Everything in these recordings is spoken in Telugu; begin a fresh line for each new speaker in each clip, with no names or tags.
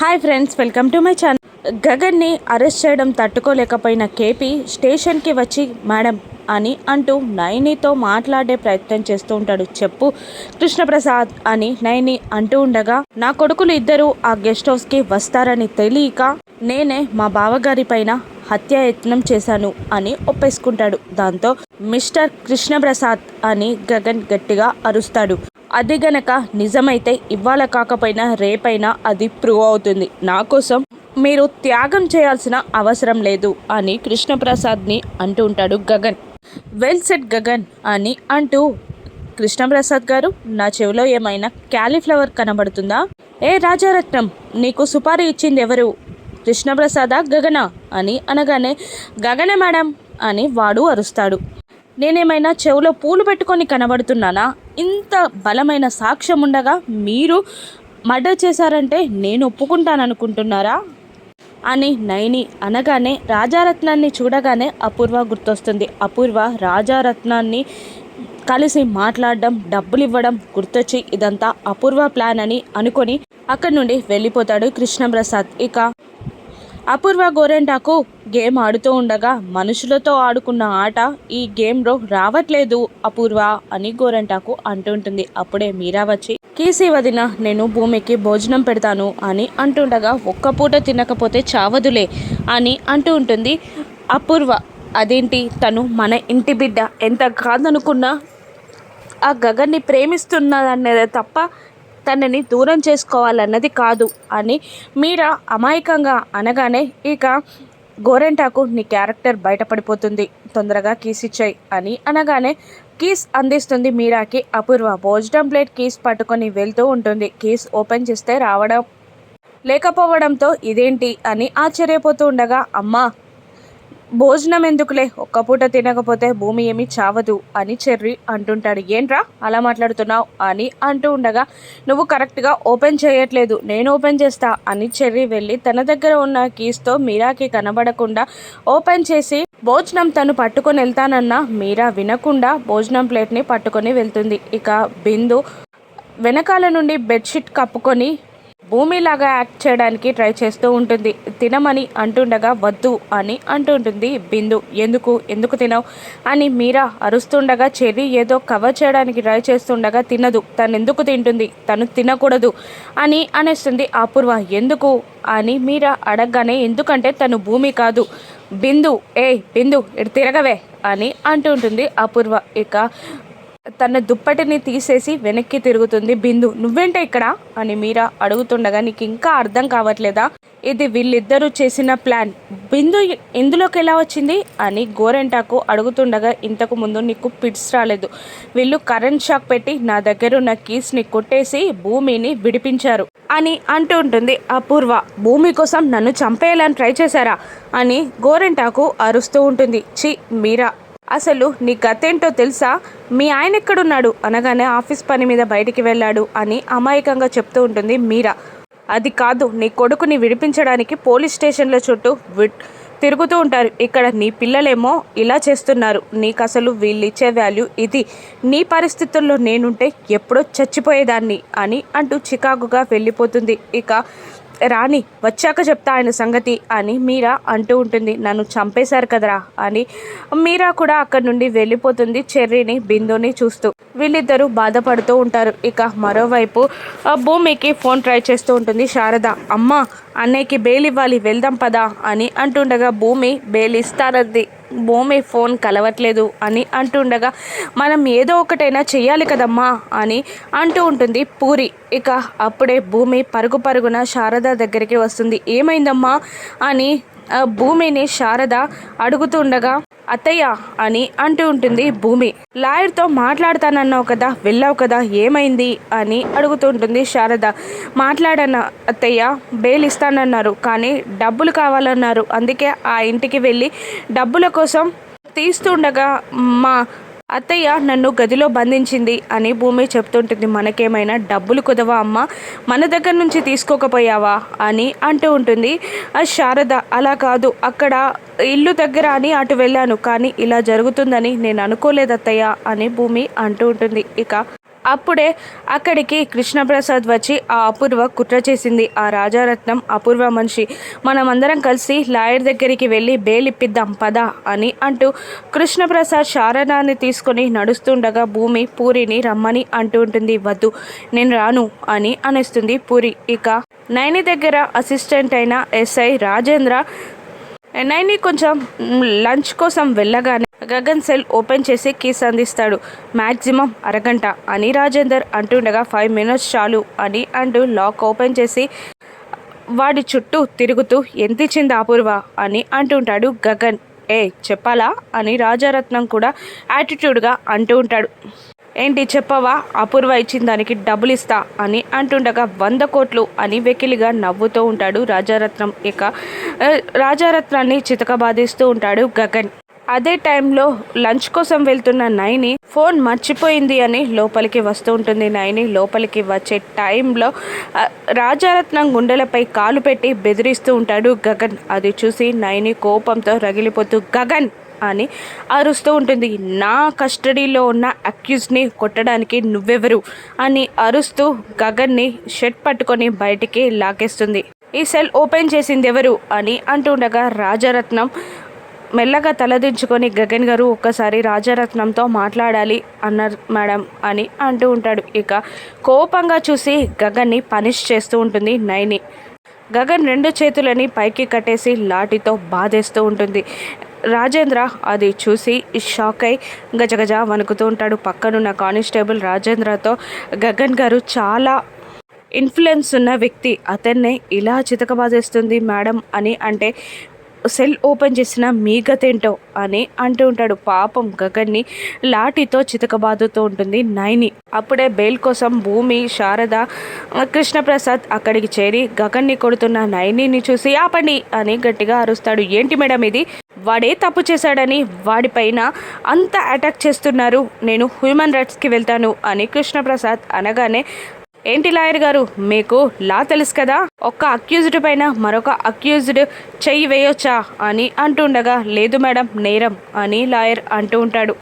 Hi friends welcome to my channel. గగన్ని arrest చేయడం తట్టుకోలేకపోయిన కేపీ స్టేషన్కి వచ్చి మేడం అని అంటూ నయనితో మాట్లాడే ప్రయత్నం చేస్తూ ఉంటాడు. చెప్పు కృష్ణప్రసాద్ అని నయని అంటూ ఉండగా నా కొడుకులు ఇద్దరు ఆ గెస్ట్ హౌస్కి వస్తారని తెలియక నేనే మా బావగారి పైన హత్యాయత్నం చేశాను అని ఒప్పేసుకుంటాడు. దాంతో మిస్టర్ కృష్ణప్రసాద్ అని గగన్ గట్టిగా అరుస్తాడు. అది గనక నిజమైతే ఇవాళ కాకపోయినా రేపైనా అది ప్రూవ్ అవుతుంది. నా కోసం మీరు త్యాగం చేయాల్సిన అవసరం లేదు అని కృష్ణప్రసాద్ని అంటూ ఉంటాడు గగన్. వెల్ సెట్ గగన్ అని అంటూ కృష్ణప్రసాద్ గారు నా చెవిలో ఏమైనా క్యాలీఫ్లవర్ కనబడుతుందా? ఏ రాజారత్నం నీకు సుపారీ ఇచ్చింది ఎవరు? కృష్ణప్రసాదా గగన? అని అనగానే గగనే మేడం అని వాడు అరుస్తాడు. నేనేమైనా చెవిలో పూలు పెట్టుకొని కనబడుతున్నానా? ఇంత బలమైన సాక్ష్యం ఉండగా మీరు మర్డర్ చేశారంటే నేను ఒప్పుకుంటాను అనుకుంటున్నారా అని నైని అనగానే రాజారత్నాన్ని చూడగానే అపూర్వ గుర్తొస్తుంది. అపూర్వ రాజారత్నాన్ని కలిసి మాట్లాడడం డబ్బులు ఇవ్వడం గుర్తొచ్చి ఇదంతా అపూర్వ ప్లాన్ అని అనుకొని అక్కడి నుండి వెళ్ళిపోతాడు కృష్ణప్రసాద్. ఇక అపూర్వ గోరెంటాకు గేమ్ ఆడుతూ ఉండగా మనుషులతో ఆడుకున్న ఆట ఈ గేమ్లో రావట్లేదు అపూర్వ అని గోరెంటాకు అంటుంటుంది అప్పుడే మీరా వచ్చి కీసి వదిన నేను భూమికి భోజనం పెడతాను అని అంటుండగా ఒక్క పూట తినకపోతే చావదులే అని అంటూ ఉంటుంది. అపూర్వ అదేంటి? తను మన ఇంటి బిడ్డ. ఎంత కాదనుకున్నా ఆ గగన్ని ప్రేమిస్తున్నదనేది తప్ప తనని దూరం చేసుకోవాలన్నది కాదు అని మీరా అమాయకంగా అనగానే ఇక గోరెంటాకు నీ క్యారెక్టర్ బయటపడిపోతుంది. తొందరగా కీస్ ఇచ్చాయి అని అనగానే కీస్ అందిస్తుంది మీరాకి. అపూర్వ భోజనం ప్లేట్ కీస్ పట్టుకొని వెళ్తూ ఉంటుంది. కీస్ ఓపెన్ చేస్తే రావడం లేకపోవడంతో ఇదేంటి అని ఆశ్చర్యపోతూ ఉండగా అమ్మా భోజనం ఎందుకులే? ఒక్క పూట తినకపోతే భూమి ఏమి చావదు అని చెర్రి అంటుంటాడు. ఏంట్రా అలా మాట్లాడుతున్నావు అని అంటూ ఉండగా నువ్వు కరెక్ట్గా ఓపెన్ చేయట్లేదు నేను ఓపెన్ చేస్తా అని చెర్రి వెళ్ళి తన దగ్గర ఉన్న కీస్తో మీరాకి కనబడకుండా ఓపెన్ చేసి భోజనం తను పట్టుకొని వెళ్తానన్న మీరా వినకుండా భోజనం ప్లేట్ని పట్టుకొని వెళ్తుంది. ఇక బిందు వెనకాల నుండి బెడ్షీట్ కప్పుకొని భూమిలాగా యాక్ట్ చేయడానికి ట్రై చేస్తూ ఉంటుంది. తినమని అంటుండగా వద్దు అని అంటుంటుంది బిందు. ఎందుకు? ఎందుకు తినవు? అని మీరా అరుస్తుండగా చెర్రీ ఏదో కవర్ చేయడానికి ట్రై చేస్తుండగా తినదు. తను ఎందుకు తింటుంది? తను తినకూడదు అని అనేస్తుంది అపూర్వ. ఎందుకు? అని మీరా అడగగానే ఎందుకంటే తను భూమి కాదు. బిందు ఏ బిందు ఇటు తిరగవే అని అంటుంటుంది అపూర్వ. ఇక తన దుప్పటిని తీసేసి వెనక్కి తిరుగుతుంది బిందు. నువ్వేంటే ఇక్కడ? అని మీరా అడుగుతుండగా నీకు ఇంకా అర్థం కావట్లేదా? ఇది వీళ్ళిద్దరూ చేసిన ప్లాన్. బిందు ఇందులోకి ఎలా వచ్చింది? అని గోరెంటాకు అడుగుతుండగా ఇంతకు ముందు నీకు పిట్స్ రాలేదు. వీళ్ళు కరెంట్ షాక్ పెట్టి నా దగ్గర ఉన్న కీస్ని కొట్టేసి భూమిని విడిపించారు అని అంటూ ఉంటుంది అపూర్వ. భూమి కోసం నన్ను చంపేయాలని ట్రై చేశారా? అని గోరెంటాకు అరుస్తూ ఉంటుంది. చి మీరా అసలు నీ గతేంటో తెలుసా? మీ ఆయన ఎక్కడున్నాడు? అనగానే ఆఫీస్ పని మీద బయటికి వెళ్ళాడు అని అమాయకంగా చెప్తూ ఉంటుంది మీరా. అది కాదు నీ కొడుకుని విడిపించడానికి పోలీస్ స్టేషన్ల చుట్టూ తిరుగుతూ ఉంటారు. ఇక్కడ నీ పిల్లలేమో ఇలా చేస్తున్నారు. నీకు అసలు వీళ్ళు ఇచ్చే వాల్యూ ఇది. నీ పరిస్థితుల్లో నేనుంటే ఎప్పుడో చచ్చిపోయేదాన్ని అని అంటూ చికాకుగా వెళ్ళిపోతుంది. ఇక రాణి వచ్చాక చెప్తా ఆయన సంగతి అని మీరా అంటూ ఉంటుంది. నన్ను చంపేశారు కదరా అని మీరా కూడా అక్కడి నుండి వెళ్ళిపోతుంది చెర్రీని బిందుని చూస్తూ. వీళ్ళిద్దరూ బాధపడుతూ ఉంటారు. ఇక మరోవైపు భూమికి ఫోన్ ట్రై చేస్తూ ఉంటుంది శారద. అమ్మ అన్నయ్యకి బెయిల్ ఇవ్వాలి వెళ్దాం పదా అని అంటుండగా భూమి బెయిల్ ఇస్తారది భూమి ఫోన్ కలవట్లేదు అని అంటుండగా మనం ఏదో ఒకటైనా చెయ్యాలి కదమ్మా అని అంటూ ఉంటుంది పూరి. ఇక అప్పుడే భూమి పరుగు పరుగున శారద దగ్గరికి వస్తుంది. ఏమైందమ్మా? అని భూమిని శారద అడుగుతుండగా అత్తయ్య అని అంటూ ఉంటుంది భూమి. లాయర్తో మాట్లాడతానన్నావు కదా వెళ్ళావు కదా ఏమైంది అని అడుగుతుంటుంది శారద. మాట్లాడన్న అత్తయ్య బెయిల్ ఇస్తానన్నారు కానీ డబ్బులు కావాలన్నారు. అందుకే ఆ ఇంటికి వెళ్ళి డబ్బుల కోసం తీస్తుండగా మా అత్తయ్య నన్ను గదిలో బంధించింది అని భూమి చెప్తుంటుంది మనకేమైనా డబ్బులు కుదవా అమ్మ? మన దగ్గర నుంచి తీసుకోకపోయావా? అని అంటూ ఉంటుంది. శారద అలా కాదు. అక్కడ ఇల్లు దగ్గర అని అటు వెళ్ళాను కానీ ఇలా జరుగుతుందని నేను అనుకోలేదు అత్తయ్య అని భూమి అంటూ ఉంటుంది. ఇక అప్పుడే అక్కడికి కృష్ణప్రసాద్ వచ్చి ఆ అపూర్వ కుట్ర చేసింది. ఆ రాజారత్నం అపూర్వ మనిషి. మనమందరం కలిసి లాయర్ దగ్గరికి వెళ్ళి బెయిల్ ఇప్పిద్దాం పద అని అంటూ కృష్ణప్రసాద్ శారదాన్ని తీసుకొని నడుస్తుండగా భూమి పూరిని రమ్మని అంటూ ఉంటుంది. వద్దు నేను రాను అని అనేస్తుంది పూరి. ఇక నైని దగ్గర అసిస్టెంట్ అయిన ఎస్ఐ రాజేంద్ర Eh, ఎన్ఐని కొంచెం లంచ్ కోసం వెళ్ళగానే గగన్ సెల్ ఓపెన్ చేసి కీస్ అందిస్తాడు. మ్యాక్సిమం అరగంట అని రాజేందర్ అంటుండగా ఫైవ్ మినిట్స్ చాలు అని అంటూ లాక్ ఓపెన్ చేసి వాడి చుట్టూ తిరుగుతూ ఎంత ఇచ్చింది అపూర్వ? అని అంటుంటాడు గగన్. ఏ చెప్పాలా? అని రాజారత్నం కూడా యాటిట్యూడ్గా అంటూ ఉంటాడు. ఏంటి చెప్పవా? అపూర్వ ఇచ్చిన దానికి డబ్బులు ఇస్తా అని అంటుండగా వంద కోట్లు అని వెకిలిగా నవ్వుతూ ఉంటాడు రాజారత్నం. ఇక రాజారత్నాన్ని చితకబాదిస్తూ ఉంటాడు గగన్. అదే టైంలో లంచ్ కోసం వెళ్తున్న నైని ఫోన్ మర్చిపోయింది అని లోపలికి వస్తూ ఉంటుంది. నైని లోపలికి వచ్చే టైంలో రాజారత్నం గుండెలపై కాలు పెట్టి బెదిరిస్తూ ఉంటాడు గగన్. అది చూసి నైని కోపంతో రగిలిపోతూ గగన్! అని అరుస్తూ ఉంటుంది. నా కస్టడీలో ఉన్న అక్యూజ్ని కొట్టడానికి నువ్వెవరు? అని అరుస్తూ గగన్ని షర్ట్ పట్టుకొని బయటికి లాగేస్తుంది. ఈ సెల్ ఓపెన్ చేసింది ఎవరు అని అంటుండగా రాజరత్నం మెల్లగా తలదించుకొని గగన్ గారు ఒక్కసారి రాజరత్నంతో మాట్లాడాలి అన్నారు మేడం అని అంటూ ఉంటాడు. ఇక కోపంగా చూసి గగన్ని పనిష్ చేస్తూ ఉంటుంది నైని. గగన్ రెండు చేతులని పైకి కట్టేసి లాఠీతో బాధేస్తూ ఉంటుంది. రాజేంద్ర అది చూసి షాక్ అయి గజగజ వణుకుతూ ఉంటాడు. పక్కనున్న కానిస్టేబుల్ రాజేంద్రతో గగన్ గారు చాలా ఇన్ఫ్లుయెన్స్ ఉన్న వ్యక్తి. అతన్నే ఇలా చితకబాదేస్తుంది మేడం అని అంటే సెల్ ఓపెన్ చేసిన మీగతేంటో అని అంటూ ఉంటాడు. పాపం గగన్ని లాఠీతో చితకబాదుతూ ఉంటుంది నైని. అప్పుడే బెయిల్ కోసం భూమి శారద కృష్ణప్రసాద్ అక్కడికి చేరి గగన్ని కొడుతున్న నైనిని చూసి ఆపండి అని గట్టిగా అరుస్తాడు. ఏంటి మేడం ఇది? వాడే తప్పు చేశాడని వాడిపైన అంత అటాక్ చేస్తున్నారు. నేను హ్యూమన్ రైట్స్కి వెళ్తాను అని కృష్ణప్రసాద్ అనగానే ఏంటి లాయర్ గారు మీకు లా తెలుసు కదా? ఒక్క అక్యూజ్డ్ పైన మరొక అక్యూజ్డ్ చెయ్యి వేయొచ్చా అని అంటుండగా లేదు మేడం నేరం అని లాయర్ అంటూ ఉంటాడు.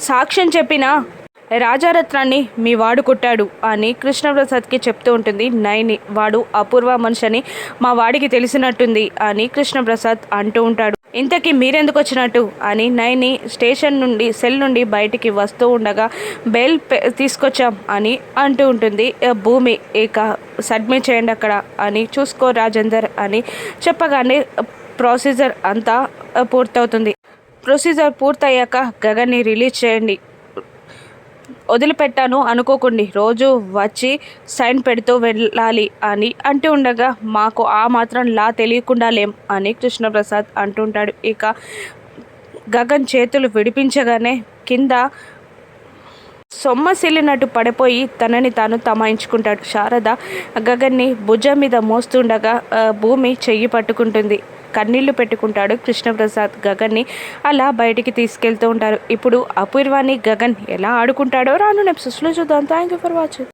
సాక్ష్యం చెప్పిన రాజారత్నాన్ని మీ వాడు కొట్టాడు అని కృష్ణప్రసాద్కి చెప్తూ ఉంటుంది. నైని వాడు అపూర్వ మనిషిని మా వాడికి తెలిసినట్టుంది అని కృష్ణప్రసాద్ అంటూ ఉంటాడు. ఇంతకీ మీరెందుకు వచ్చినట్టు? అని నైని స్టేషన్ నుండి సెల్ నుండి బయటికి వస్తూ ఉండగా బెల్ తీసుకొచ్చాం అని అంటూ ఉంటుంది. భూమి ఇక సబ్మిట్ చేయండి అక్కడ అని చూసుకో రాజేందర్ అని చెప్పగానే ప్రొసీజర్ అంతా పూర్తవుతుంది. ప్రొసీజర్ పూర్తయ్యాక గగన్ని రిలీజ్ చేయండి. వదిలిపెట్టాను అనుకోకండి. రోజు వచ్చి సైన్ పెడుతూ వెళ్ళాలి అని అంటూ ఉండగా మాకు ఆ మాత్రం లా తెలియకుండా లేం అని కృష్ణప్రసాద్ అంటుంటాడు. ఇక గగన్ చేతులు విడిపించగానే కింద సొమ్మసిల్లినట్టు పడిపోయి తనని తాను తమాయించుకుంటాడు. శారద గగన్ని భుజం మీద మోస్తుండగా భూమి చెయ్యి పట్టుకుంటుంది. కన్నీళ్ళు పెట్టుకుంటాడు కృష్ణప్రసాద్ గగన్ని. అలా బయటికి తీసుకెళ్తూ ఉంటారు. ఇప్పుడు అపూర్వాన్ని గగన్ ఎలా ఆడుకుంటాడో రాను ఎపిసోడ్స్లో చూద్దాం. Thank you for watching